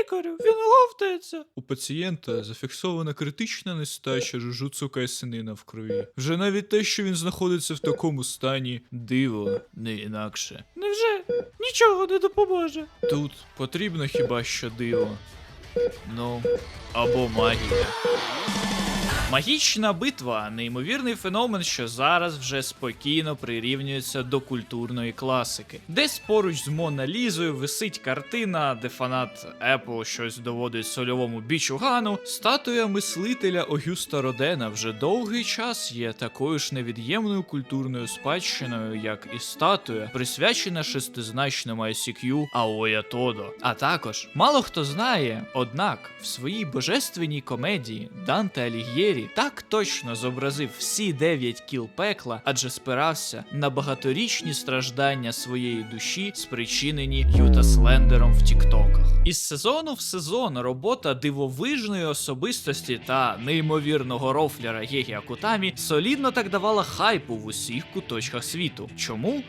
Лікарю, він говтається. У пацієнта зафіксована критична нестача жужуцу кайсинина в крові. Вже навіть те, що він знаходиться в такому стані, диво, не інакше. Невже нічого не допоможе? Тут потрібно хіба що диво. Ну, або магія. Магічна битва неймовірний феномен, що зараз вже спокійно прирівнюється до культурної класики. Десь поруч з Мона Лізою висить картина, де фанат Apple щось доводить сольовому бічугану. Статуя мислителя Огюста Родена вже довгий час є такою ж невід'ємною культурною спадщиною, як і статуя, присвячена шестизначному ICQ Аоя Тодо. А також мало хто знає, однак в своїй божественній комедії Данте Алігєрі так точно зобразив всі дев'ять кіл пекла, адже спирався на багаторічні страждання своєї душі, спричинені Юта Слендером в Тіктоках. Із сезону в сезон робота дивовижної особистості та неймовірного рофлера Гегі Акутамі солідно так давала хайпу в усіх куточках світу. Чому?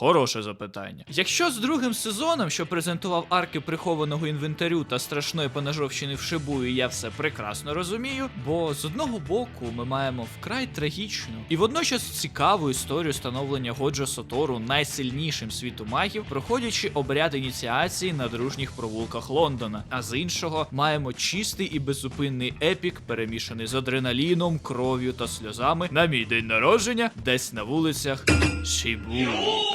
Хороше запитання. Якщо з другим сезоном, що презентував арки прихованого інвентарю та страшної поножовщини в Шибую, я все прекрасно розумію, бо з одного боку ми маємо вкрай трагічну і водночас цікаву історію становлення Годжо Сотору найсильнішим світу магів, проходячи обряд ініціації на дружніх провулках Лондона. А з іншого маємо чистий і беззупинний епік, перемішаний з адреналіном, кров'ю та сльозами на мій день народження, десь на вулицях Шибу.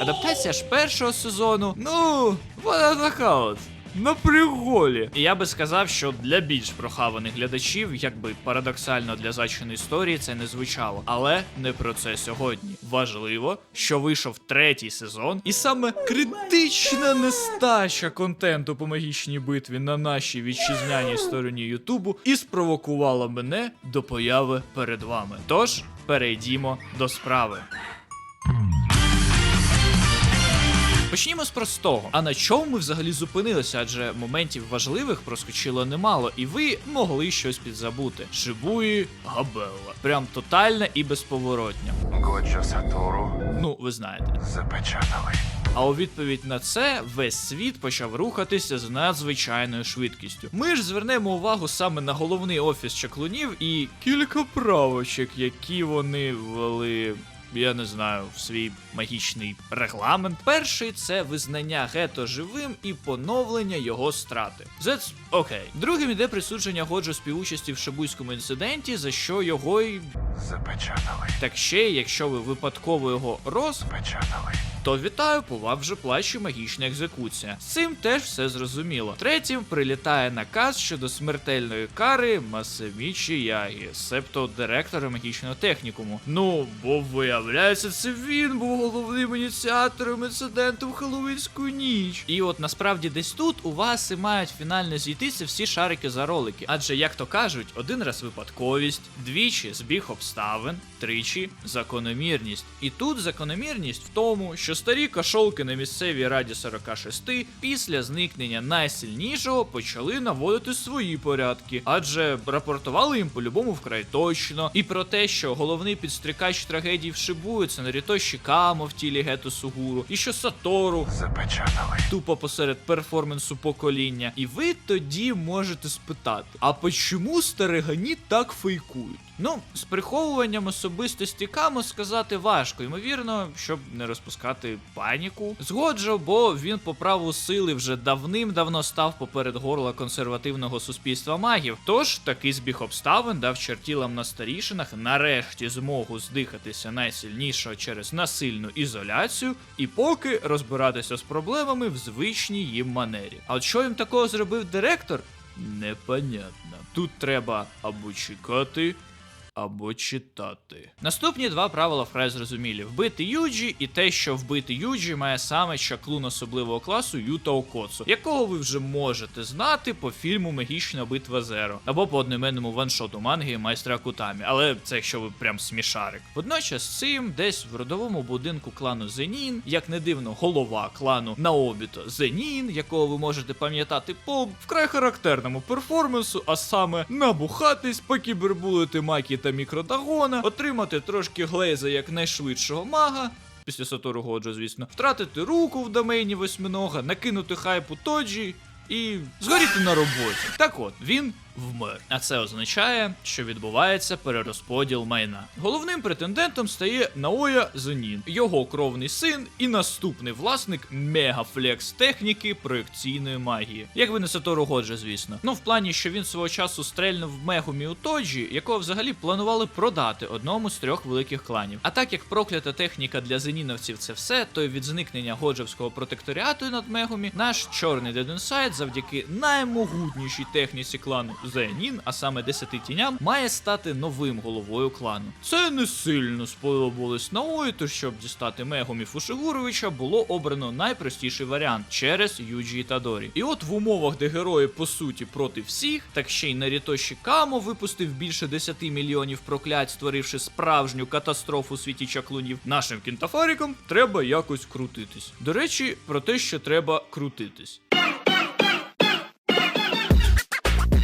Адаптація ж першого сезону, ну, вона така от. На приголі. І я би сказав, що для більш прохаваних глядачів, якби парадоксально для зачини історії, це не звучало. Але не про це сьогодні. Важливо, що вийшов третій сезон, і саме критична нестача контенту по магічній битві на нашій вітчизняній стороні Ютубу і спровокувала мене до появи перед вами. Тож перейдімо до справи. Почнімо з простого. А на чому ми взагалі зупинилися? Адже моментів важливих проскочило немало, і ви могли щось підзабути. Шибуї Габелла. Прям тотальна і безповоротня. Годжо Сатору Ну, ви знаєте. запечатали. А у відповідь на це весь світ почав рухатися з надзвичайною швидкістю. Ми ж звернемо увагу саме на головний офіс чаклунів і кілька правочок, які вони ввели. Я не знаю, в свій магічний регламент. Перший це визнання гето живим і поновлення його страти. That's окей. Другим іде присудження Годжо співучасті в шибуйському інциденті, за що його й Запечатали. так ще, якщо ви випадково його роз, Запечатали. то вітаю, по вам вже плаче магічна екзекуція. З цим теж все зрозуміло. Третім прилітає наказ щодо смертельної кари Масамічі Ягі, себто директора магічного технікуму. Ну, бо виявляється, це він був головним ініціатором інциденту в Хеллоуінську ніч. І от насправді десь тут у вас і мають фінально зійтися всі шарики за ролики. Адже, як то кажуть, один раз випадковість, двічі збіг обставин, тричі закономірність. І тут закономірність в тому, що старі кашолки на місцевій раді 46 після зникнення найсильнішого почали наводити свої порядки, адже рапортували їм по-любому вкрай точно. І про те, що головний підстрікач трагедії в Шибую це Нарітоші Камо в тілі Гето Сугуру, і що Сатору Запечатали. тупо посеред перформансу покоління. І ви тоді можете спитати: а почому старигані так фейкують? Ну, з приховуванням особистості Камо сказати важко, ймовірно, щоб не розпускати паніку. Згоджу, бо він по праву сили вже давним-давно став поперед горла консервативного суспільства магів. Тож такий збіг обставин дав чертілам на старішинах нарешті змогу здихатися найсильнішого через насильну ізоляцію, і поки розбиратися з проблемами в звичній їм манері. А от що їм такого зробив директор? Непонятно. Тут треба або чекати, або читати. Наступні два правила вкрай зрозумілі: вбити Юджі і те, що вбити Юджі має саме чаклун особливого класу Юта Окоцу, якого ви вже можете знати по фільму Магічна битва Зеро або по одноіменному ваншоту манги майстра Кутамі. Але це якщо ви прям смішарик. Водночас цим десь в родовому будинку клану Зенін, як не дивно, голова клану Наобіто Зенін, якого ви можете пам'ятати по вкрай характерному перформансу, а саме набухатись, покібербулити Макі та мікродагона, отримати трошки глейза як найшвидшого мага. Після Сатору Годжо, звісно, втратити руку в домені восьминога, накинути хайпу Тоджі і згоріти на роботі. Так от, він вмер. А це означає, що відбувається перерозподіл майна. Головним претендентом стає Наоя Зенін, його кровний син і наступний власник мегафлекс техніки проекційної магії. Якби не Сатору звісно. Ну, в плані, що він свого часу стрельнув Мегумі у Тоджі, якого взагалі планували продати одному з трьох великих кланів. А так як проклята техніка для зенінівців це все, то від зникнення Годжевського протекторіату над Мегумі, наш чорний Деденсайд завдяки наймогутнішій техніці клану Зенін, а саме десяти тіням, має стати новим головою клану. Це не сильно сподобалось тож щоб дістати Мегумі Фушигуровича, було обрано найпростіший варіант через Юджі Ітадорі. І от в умовах, де герої по суті проти всіх, так ще й Нарітоші Камо випустив більше 10 мільйонів проклять, створивши справжню катастрофу у світі чаклунів. Нашим кінтафарікам треба якось крутитись. До речі, про те, що треба крутитись.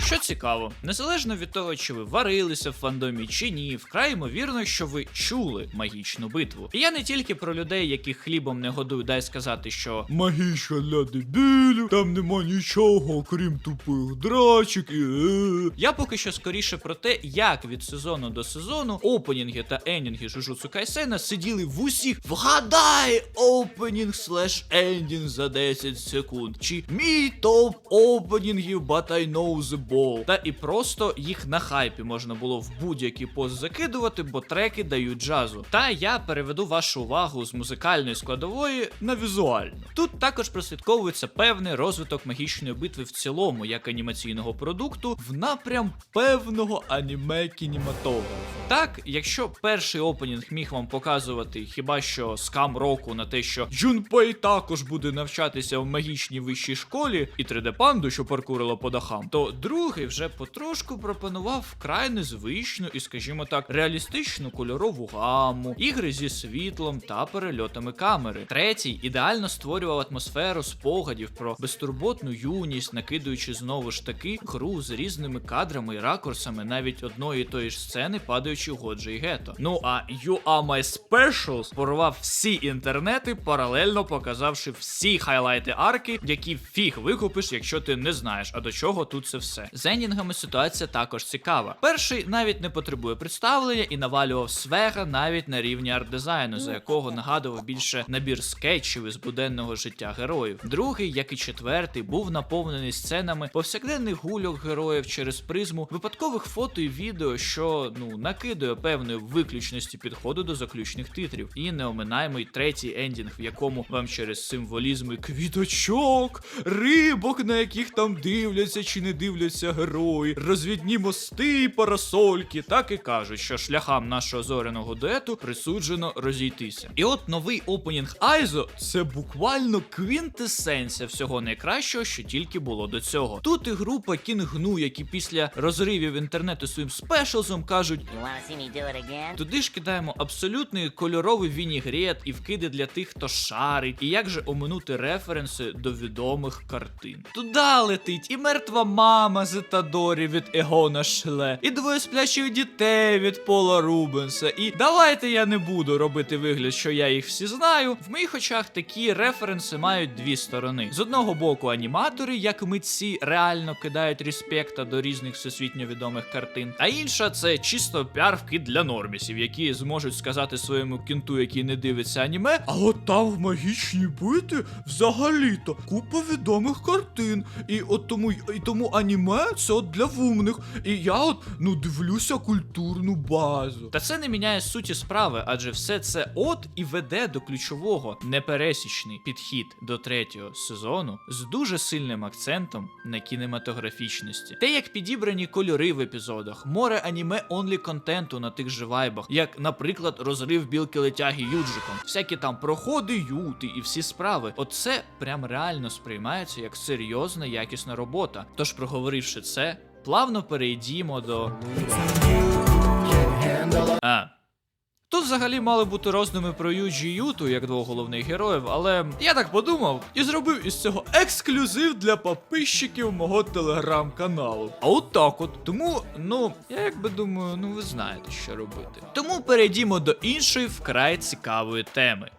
Що цікаво, незалежно від того, чи ви варилися в фандомі чи ні, вкрай ймовірно, що ви чули магічну битву. І я не тільки про людей, яких хлібом не годую, дай сказати, що Магічна для дебілів, там нема нічого, окрім тупих драчок і. е. я поки що скоріше про те, як від сезону до сезону опенінги та енінги Жужуцу Кайсена сиділи в усіх. Вгадай опенінг слеш ендінг за 10 секунд. Чи мій топ опенінгів, but I know the ball. Та і просто їх на хайпі можна було в будь-який пост закидувати, бо треки дають джазу. Та я переведу вашу увагу з музикальної складової на візуальну. Тут також прослідковується певний розвиток магічної битви в цілому, як анімаційного продукту, в напрям певного аніме кінематографу. Так, якщо перший опенінг міг вам показувати хіба що скам року на те, що Джунпей також буде навчатися в магічній вищій школі, і 3D панду, що паркурила по дахам, то другий вже потрошку пропонував вкрай незвичну і, скажімо так, реалістичну кольорову гаму, ігри зі світлом та перельотами камери. Третій ідеально створював атмосферу спогадів про безтурботну юність, накидуючи знову ж таки гру з різними кадрами і ракурсами навіть одної тої ж сцени, падаючи в Годжі і Гето. Ну а You Are My Specials порвав всі інтернети, паралельно показавши всі хайлайти арки, які фіг викупиш, якщо ти не знаєш, а до чого тут це все. З ситуація також цікава. Перший навіть не потребує представлення і навалював свега навіть на рівні арт-дизайну, за якого нагадував більше набір скетчів із буденного життя героїв. Другий, як і четвертий, був наповнений сценами повсякденних гульок героїв через призму випадкових фото і відео, що ну накидує певної виключності підходу до заключних титрів. І не оминаємо й третій ендінг, в якому вам через символізми квіточок, рибок, на яких там дивляться чи не дивляться герої, розвідні мости і парасольки, так і кажуть, що шляхам нашого зоряного дуету присуджено розійтися. І от новий опенінг Айзо це буквально квінтесенція всього найкращого, що тільки було до цього. Тут і група Кінгну, які після розривів інтернету своїм спешалзом кажуть. You wanna see me do it again? Туди ж кидаємо абсолютний кольоровий вінігрет і вкиди для тих, хто шарить, і як же оминути референси до відомих картин. Туда летить і мертва мама з Етадорі від Егона Шле, і двоє сплячих дітей від Пола Рубенса. І давайте я не буду робити вигляд, що я їх всі знаю. В моїх очах такі референси мають дві сторони. З одного боку, аніматори, як митці, реально кидають респекта до різних всесвітньо відомих картин. А інша це чисто піар-вкид для нормісів, які зможуть сказати своєму кінту, який не дивиться аніме, А от там в магічній битві взагалі-то купа відомих картин. І от тому і тому аніме це от для вумних. І я от ну дивлюся культурну базу. Та це не міняє суті справи, адже все це от і веде до ключового непересічний підхід до третього сезону з дуже сильним акцентом на кінематографічності. Те, як підібрані кольори в епізодах, море аніме онлі контенту на тих же вайбах, як, наприклад, розрив білки летяги Юджиком, всякі там проходи, юти і всі справи. Оце прям реально сприймається як серйозна якісна робота. Тож, проговоривши це, плавно перейдімо до. А. Тут взагалі мали бути роздуми про Юджі Юту як двох головних героїв, але я так подумав і зробив із цього ексклюзив для підписчиків мого телеграм-каналу. А от так от. Тому, ну, я якби думаю, ну ви знаєте, що робити. Тому перейдімо до іншої вкрай цікавої теми.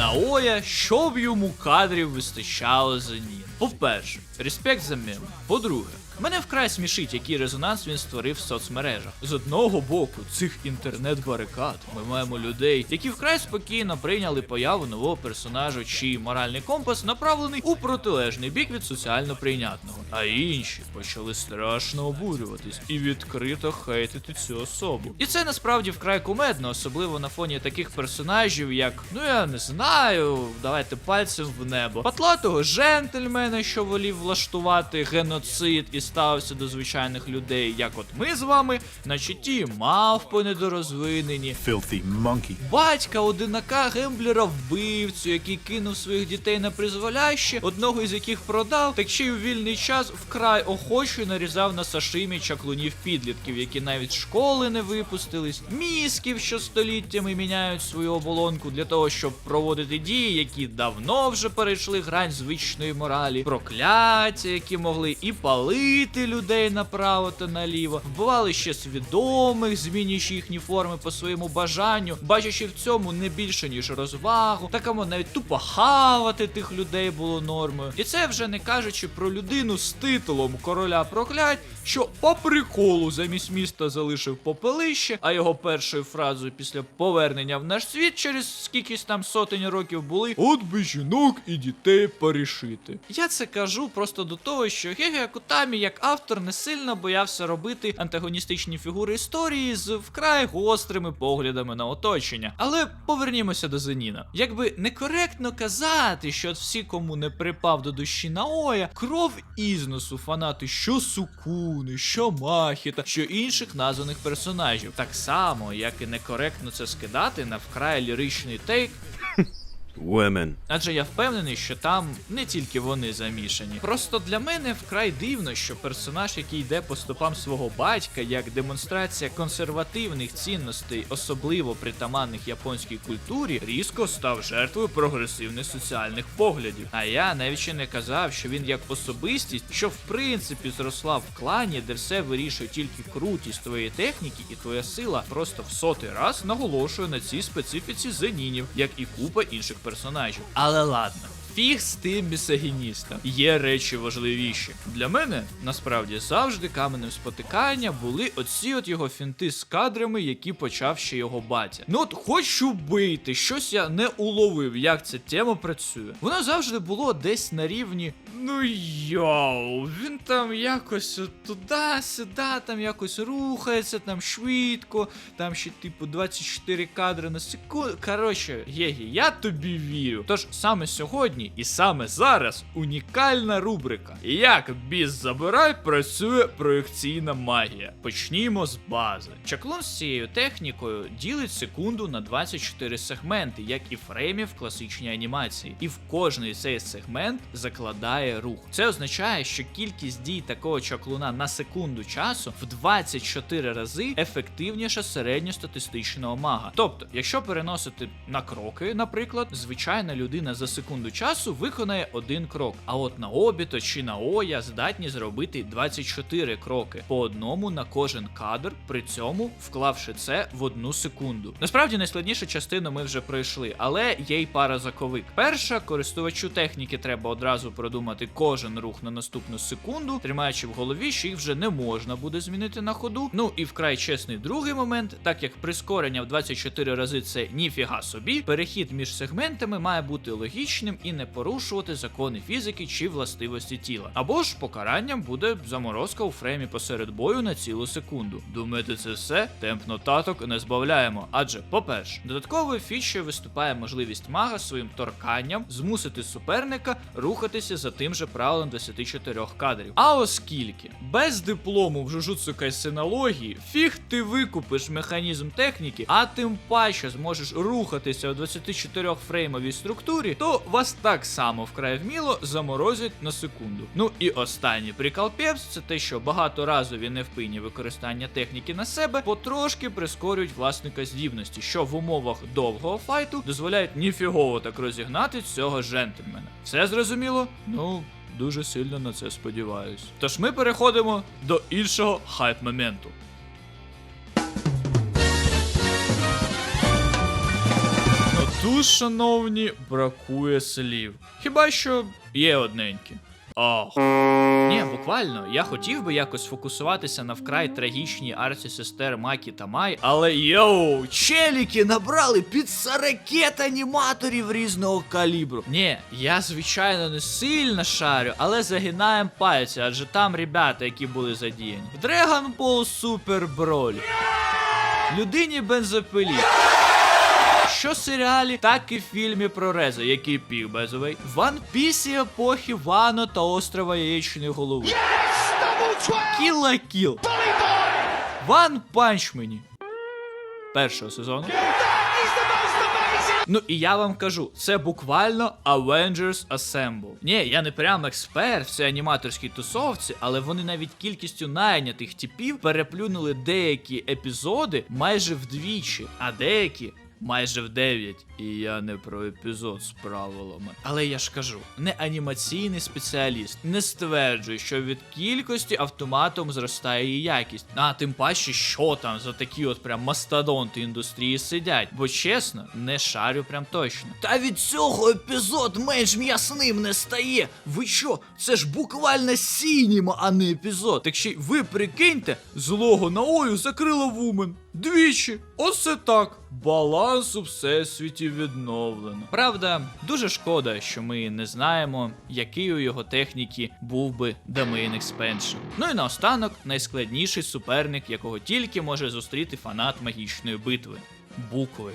Наоя, щоб йому кадрів вистачало за ні. По-перше, респект за мем. По-друге, мене вкрай смішить, який резонанс він створив в соцмережах. З одного боку, цих інтернет-барикад ми маємо людей, які вкрай спокійно прийняли появу нового персонажа, чий моральний компас направлений у протилежний бік від соціально прийнятного. А інші почали страшно обурюватись і відкрито хейтити цю особу. І це насправді вкрай кумедно, особливо на фоні таких персонажів, як ну я не знаю, давайте пальцем в небо. Патлатого джентльмена, що волів влаштувати геноцид і ставився до звичайних людей, як от ми з вами, значить ті мавпи недорозвинені. filthy monkey. Батька одинака гемблера вбивцю, який кинув своїх дітей на призволяще, одного із яких продав, так ще й у вільний час вкрай охоче нарізав на сашимі чаклунів підлітків, які навіть з школи не випустились, мізків, що століттями міняють свою оболонку для того, щоб проводити дії, які давно вже перейшли грань звичної моралі, прокляття, які могли і палити людей направо та наліво, вбивали ще свідомих, змінюючи їхні форми по своєму бажанню, бачачи в цьому не більше ніж розвагу, так або навіть тупо хавати тих людей було нормою. І це вже не кажучи про людину з титулом короля проклять, що по приколу замість міста залишив попелище, а його першою фразою після повернення в наш світ через скількись там сотень років були От би жінок і дітей порішити. я це кажу просто до того, що Геге Кутамі як автор не сильно боявся робити антагоністичні фігури історії з вкрай гострими поглядами на оточення. Але повернімося до Зеніна. Якби некоректно казати, що всі, кому не припав до душі Наоя, кров із носу фанати що Сукуни, що Махіта, що інших названих персонажів. Так само, як і некоректно це скидати на вкрай ліричний тейк Women. Адже я впевнений, що там не тільки вони замішані. Просто для мене вкрай дивно, що персонаж, який йде по стопам свого батька, як демонстрація консервативних цінностей, особливо притаманних японській культурі, різко став жертвою прогресивних соціальних поглядів. А я навіть ще не казав, що він як особистість, що в принципі зросла в клані, де все вирішує тільки крутість твоєї техніки, і твоя сила просто в сотий раз наголошує на цій специфіці зенінів, як і купа інших персонажів. Але ладно. Фіг з тим місогіністом. Є речі важливіші. Для мене насправді завжди каменем спотикання були оці от його фінти з кадрами, які почав ще його батя. Ну от хочу бити, щось я не уловив, як ця тема працює. Воно завжди було десь на рівні. Ну йоу, він там якось туди-сюди, там якось рухається, там швидко, там ще типу 24 кадри на секунду. Коротше, Єгі, я тобі вірю. Тож саме сьогодні і саме зараз унікальна рубрика. Як біс забирай працює проєкційна магія. Почнімо з бази. Чаклун з цією технікою ділить секунду на 24 сегменти, як і фреймів класичній анімації. І в кожний цей сегмент закладає рух. Це означає, що кількість дій такого чаклуна на секунду часу в 24 рази ефективніша середньостатистичного мага. Тобто, якщо переносити на кроки, наприклад, звичайна людина за секунду часу виконає один крок. А от на обіто чи на оя здатні зробити 24 кроки по одному на кожен кадр, при цьому вклавши це в одну секунду. Насправді найскладнішу частину ми вже пройшли, але є й пара заковик. Перша користувачу техніки треба одразу продумати кожен рух на наступну секунду, тримаючи в голові, що їх вже не можна буде змінити на ходу. Ну і вкрай чесний другий момент, так як прискорення в 24 рази це ніфіга собі, перехід між сегментами має бути логічним і не порушувати закони фізики чи властивості тіла. Або ж покаранням буде заморозка у фреймі посеред бою на цілу секунду. Думаєте, це все? Темп нотаток не збавляємо. Адже, по-перше, додатковою фічею виступає можливість мага своїм торканням змусити суперника рухатися за тим же правилом 24 кадрів. А оскільки без диплому в Жужуцу кайсинології фіг ти викупиш механізм техніки, а тим паче зможеш рухатися у 24 фреймовій структурі, то вас так само вкрай вміло заморозять на секунду. Ну і останній прикол Пепс це те, що багаторазові невпинні використання техніки на себе потрошки прискорюють власника здібності, що в умовах довгого файту дозволяють ніфігово так розігнати цього джентльмена. Все зрозуміло? Ну. Дуже сильно на це сподіваюсь. Тож ми переходимо до іншого хайп-моменту. Тут, шановні, бракує слів. Хіба що є одненькі. Ох. Ні, буквально, я хотів би якось фокусуватися на вкрай трагічній арці сестер Макі та Май, але йоу, челіки набрали під 40 аніматорів різного калібру. Ні, я звичайно не сильно шарю, але загинаємо пальці, адже там ребята, які були задіяні. Dragon Ball Super Broly. Людині бензопилі. Що в серіалі, так і в фільмі про Реза, який пів безовий. Ван Пісі епохи Вано та острова Яєчної голови. Кіла кіл. Ван Панчмені. Першого сезону. Ну і я вам кажу, це буквально Avengers Assemble. Ні, я не прям експерт в цій аніматорській тусовці, але вони навіть кількістю найнятих типів переплюнули деякі епізоди майже вдвічі, а деякі. Майже в 9, і я не про епізод з правилами. Але я ж кажу, не анімаційний спеціаліст не стверджує, що від кількості автоматом зростає її якість. А тим паче, що там за такі от прям мастодонти індустрії сидять. Бо чесно, не шарю прям точно. Та від цього епізод менш м'ясним не стає. Ви що? Це ж буквально сініма, а не епізод. Так ще й ви прикиньте, злого Наою закрила вумен. Двічі. Оце так. Баланс у всесвіті відновлено. Правда, дуже шкода, що ми не знаємо, який у його техніки був би Domain Expansion. Ну і наостанок найскладніший суперник, якого тільки може зустріти фанат магічної битви букви.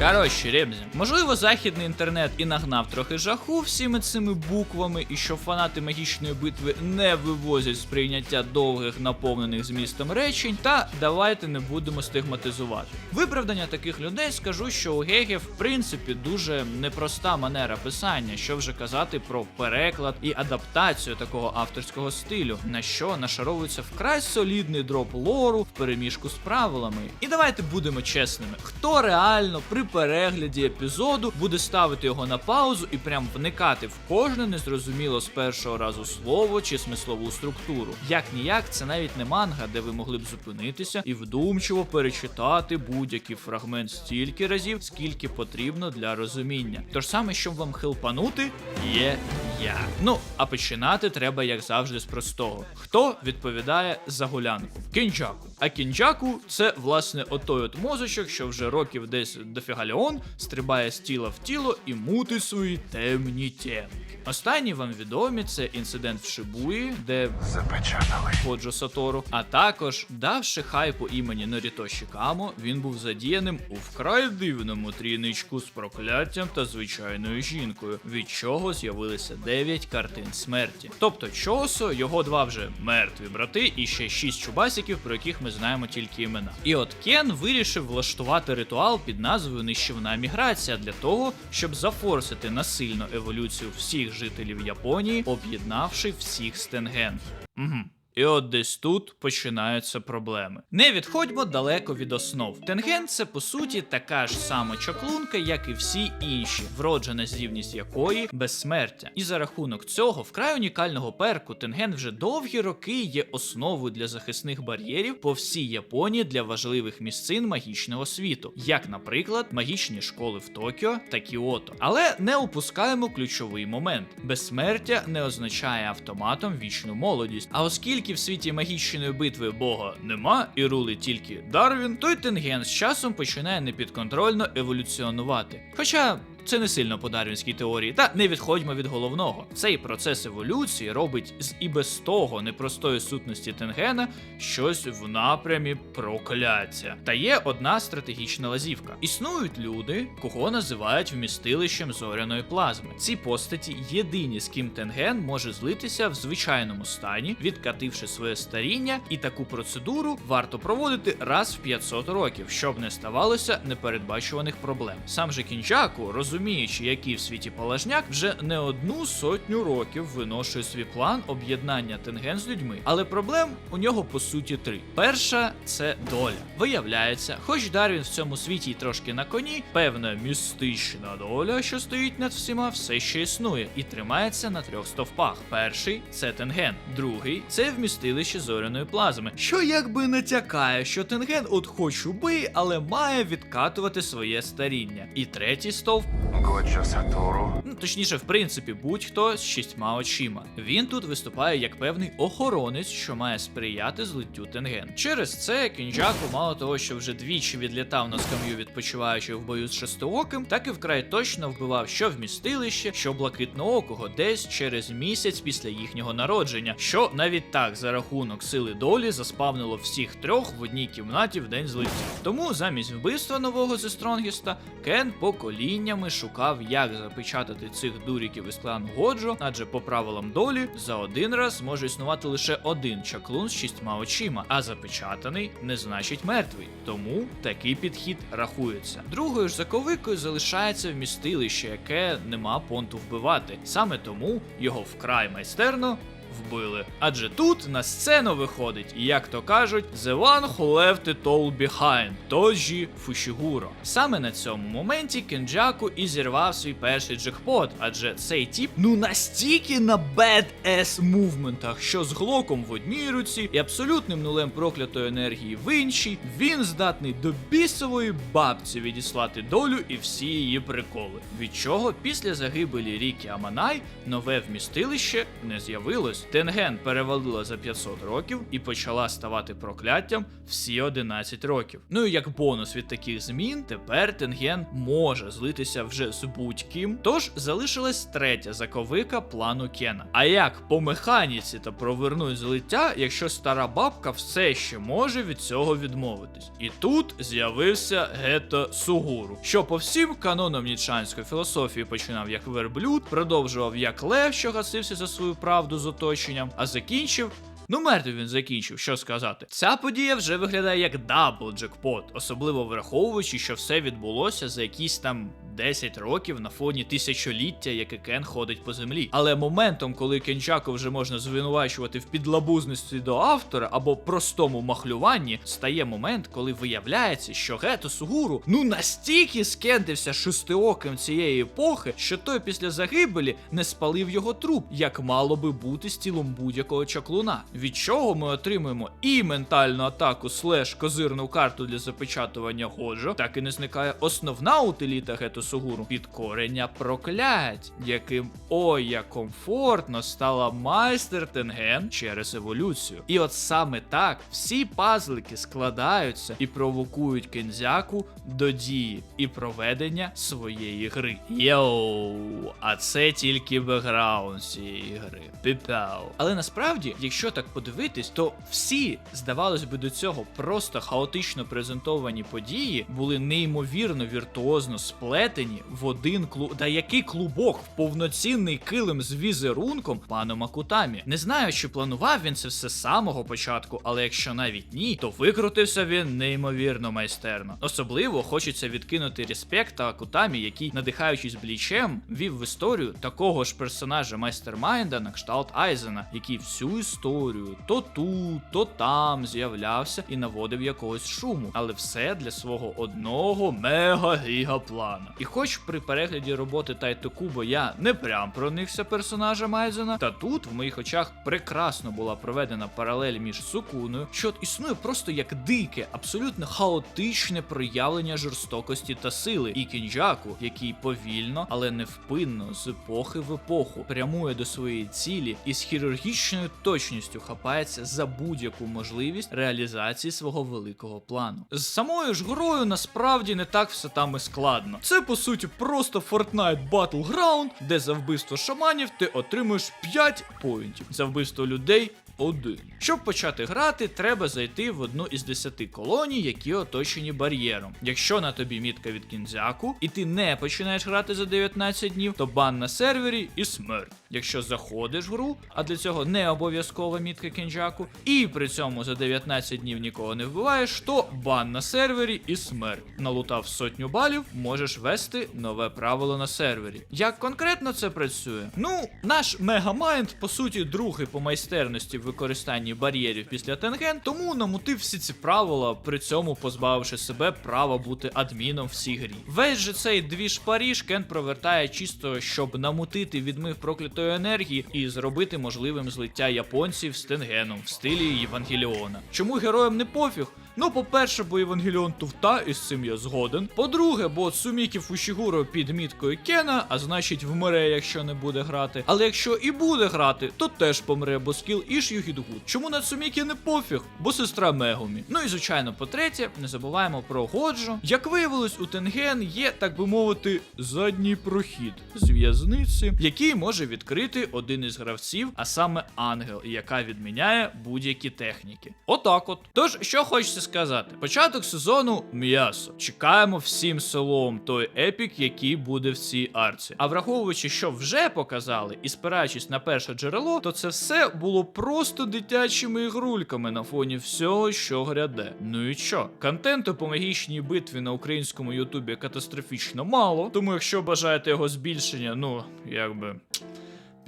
Коротше, Ребзі, можливо, західний інтернет і нагнав трохи жаху всіми цими буквами, і що фанати магічної битви не вивозять сприйняття довгих наповнених змістом речень. Та давайте не будемо стигматизувати. Виправдання таких людей скажу, що у Гегі в принципі дуже непроста манера писання, що вже казати про переклад і адаптацію такого авторського стилю, на що нашаровується вкрай солідний дроп лору в переміжку з правилами. І давайте будемо чесними, хто реально при перегляді епізоду буде ставити його на паузу і прям вникати в кожне незрозуміло з першого разу слово чи смислову структуру. Як ніяк, це навіть не манга, де ви могли б зупинитися і вдумчиво перечитати будь-який фрагмент стільки разів, скільки потрібно для розуміння. Тож саме, щоб вам хилпанути, є я. Ну, а починати треба, як завжди, з простого. Хто відповідає за гулянку? Кінджаку. А кінджаку це власне отой от мозочок, що вже років десь дофігаліон стрибає з тіла в тіло і мутить свої темні темки. Останні вам відомі це інцидент в Шибуї, де Запечатали. Ходжо Сатору, а також давши хайпу імені Норіто Шікамо, він був задіяним у вкрай дивному трійничку з прокляттям та звичайною жінкою, від чого з'явилися 9 картин смерті. Тобто Чосо, його два вже мертві брати, і ще 6 чубасиків, про яких ми знаємо тільки імена. І от Кен вирішив влаштувати ритуал під назвою Нищівна міграція для того, щоб зафорсити насильну еволюцію всіх жителів Японії, об'єднавши всіх стенген. Угу. І от десь тут починаються проблеми. Не відходьмо далеко від основ. Тенген це по суті така ж сама чаклунка, як і всі інші, вроджена здібність якої безсмертя. І за рахунок цього вкрай унікального перку Тенген вже довгі роки є основою для захисних бар'єрів по всій Японії для важливих місцин магічного світу, як, наприклад, магічні школи в Токіо та Кіото. Але не опускаємо ключовий момент: безсмертя не означає автоматом вічну молодість. А оскільки в світі магічної битви Бога нема і рулить тільки Дарвін, той Тенген з часом починає непідконтрольно еволюціонувати. Хоча. Це не сильно по дарвінській теорії, та не відходьмо від головного. Цей процес еволюції робить з і без того непростої сутності Тенгена щось в напрямі прокляття. Та є одна стратегічна лазівка. Існують люди, кого називають вмістилищем зоряної плазми. Ці постаті єдині, з ким Тенген може злитися в звичайному стані, відкативши своє старіння, і таку процедуру варто проводити раз в 500 років, щоб не ставалося непередбачуваних проблем. Сам же Кінджаку, розуміє, розуміючи, який в світі полажняк, вже не одну сотню років виношує свій план об'єднання Тенген з людьми. Але проблем у нього по суті три: перша це доля. Виявляється, хоч Дарвін в цьому світі й трошки на коні, певна містична доля, що стоїть над всіма, все ще існує і тримається на трьох стовпах. Перший це Тенген, другий це вмістилище зоряної плазми, що якби натякає, що Тенген от хоч убий, але має відкатувати своє старіння. І третій стовп Годжо Сатуру. Ну, точніше, в принципі, будь-хто з шістьма очима. Він тут виступає як певний охоронець, що має сприяти злиттю Тенген. Через це Кінджаку, мало того, що вже двічі відлітав на скам'ю, відпочиваючи в бою з шестиоким, так і вкрай точно вбивав що вмістилище, що блакитноокого десь через місяць після їхнього народження, що навіть так за рахунок сили долі заспавнило всіх трьох в одній кімнаті в день злиття. Тому замість вбивства нового Зестронгіста Кен поколіннями шукав, як запечатати цих дуріків із клану Годжо, адже по правилам долі за один раз може існувати лише один чаклун з шістьма очима, а запечатаний не значить мертвий. Тому такий підхід рахується. Другою ж заковикою залишається вмістилище, яке нема понту вбивати. Саме тому його вкрай майстерно вбили. Адже тут на сцену виходить, як то кажуть, The One Who Left It All Behind, Тоджі Фушігуро. Саме на цьому моменті Кенджаку і зірвав свій перший джекпот, адже цей тіп ну настільки на bad-ass мувментах, що з глоком в одній руці і абсолютним нулем проклятої енергії в іншій, він здатний до бісової бабці відіслати долю і всі її приколи. Від чого після загибелі Рікі Аманай нове вмістилище не з'явилось. Тенген перевалила за 500 років і почала ставати прокляттям всі 11 років. Ну і як бонус від таких змін, тепер Тенген може злитися вже з будь-ким. Тож залишилась третя заковика плану Кена. А як по механіці та провернуть злиття, якщо стара бабка все ще може від цього відмовитись? І тут з'явився Гето Сугуру, що по всім канонам нічанської філософії починав як верблюд, продовжував як лев, що гасився за свою правду з оточенням, а закінчив. Ну, мертвий він закінчив, що сказати. Ця подія вже виглядає як дабл джекпот, особливо враховуючи, що все відбулося за якісь там 10 років на фоні тисячоліття, яке Кен ходить по землі. Але моментом, коли Кенчаку вже можна звинувачувати в підлабузності до автора або простому махлюванні, стає момент, коли виявляється, що Гето Сугуру ну настільки скендився шестиоким цієї епохи, що той після загибелі не спалив його труп, як мало би бути з тілом будь-якого чаклуна. Від чого ми отримуємо і ментальну атаку слеш козирну карту для запечатування Годжо, так і не зникає основна утиліта Гето Сугуру підкорення проклять, яким ой як комфортно стала майстер Тенген через еволюцію. І от саме так всі пазлики складаються і провокують Кензяку до дії і проведення своєї гри. Йоу, а це тільки бекграунд цієї гри. Піпау. Але насправді, якщо так подивитись, то всі, здавалось би, до цього просто хаотично презентовані події були неймовірно віртуозно сплетені в один клуб. Да який клубок в повноцінний килим з візерунком пану Макутамі. Не знаю, чи планував він це все з самого початку, але якщо навіть ні, то викрутився він неймовірно майстерно. Особливо хочеться відкинути респект та Акутамі, який, надихаючись блічем, вів в історію такого ж персонажа майстермайнда на кшталт Айзена, який всю історію то тут, то там з'являвся і наводив якогось шуму, але все для свого одного мега-гіга плана. І хоч при перегляді роботи Тайто Кубо я не прям проникся персонажем Айзена, та тут в моїх очах прекрасно була проведена паралель між Сукуною, що існує просто як дике, абсолютно хаотичне проявлення жорстокості та сили, і кінджаку, який повільно, але невпинно з епохи в епоху прямує до своєї цілі і з хірургічною точністю хапається за будь-яку можливість реалізації свого великого плану. З самою ж горою насправді не так все там і складно. Це по суті просто Fortnite Battleground, де за вбивство шаманів ти отримуєш 5 поінтів, за вбивство людей. Один. Щоб почати грати, треба зайти в одну із 10 колоній, які оточені бар'єром. Якщо на тобі мітка від кінзяку, і ти не починаєш грати за 19 днів, то бан на сервері і смерть. Якщо заходиш в гру, а для цього не обов'язкова мітка кенджаку, і при цьому за 19 днів нікого не вбиваєш, то бан на сервері і смерть. Налутав сотню балів, можеш вести нове правило на сервері. Як конкретно це працює? Ну, наш Мегамайнд, по суті, другий по майстерності в використанні бар'єрів після Тенген, тому намутив всі ці правила, при цьому позбавивши себе права бути адміном в цій грі. Весь же цей двіж Паріж Кен провертає чисто, щоб намутити відмив проклятої енергії і зробити можливим злиття японців з Тенгеном в стилі Євангеліона. Чому героям не пофіг? Ну, по-перше, бо Євангеліон туфта, і з цим я згоден. По-друге, бо Сумікі Фушігуро під міткою Кена, а значить вмре, якщо не буде грати. Але якщо і буде грати, то теж помре, бо скіл Іш Югідгу. Чому на Сумікі не пофіг? Бо сестра Мегумі. Ну і звичайно, по-третє, не забуваємо про Годжо. Як виявилось, у Тенген є, так би мовити, задній прохід з в'язниці, який може відкрити один із гравців, а саме ангел, яка відміняє будь-які техніки. Отак от. Тож, що хочеться сказати, початок сезону м'ясо. Чекаємо всім селом той епік, який буде в цій арці. А враховуючи, що вже показали, і спираючись на перше джерело, то це все було просто дитячими ігрульками на фоні всього, що гряде. Ну і що? Контенту по магічній битві на українському ютубі катастрофічно мало, тому якщо бажаєте його збільшення, ну якби.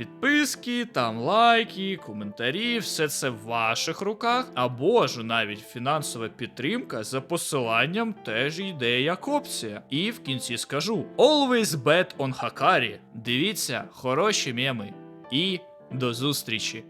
Підписки, там лайки, коментарі, все це в ваших руках. Або ж навіть фінансова підтримка за посиланням теж йде як опція. І в кінці скажу: Always bet on Hakari. Дивіться хороші меми. І до зустрічі!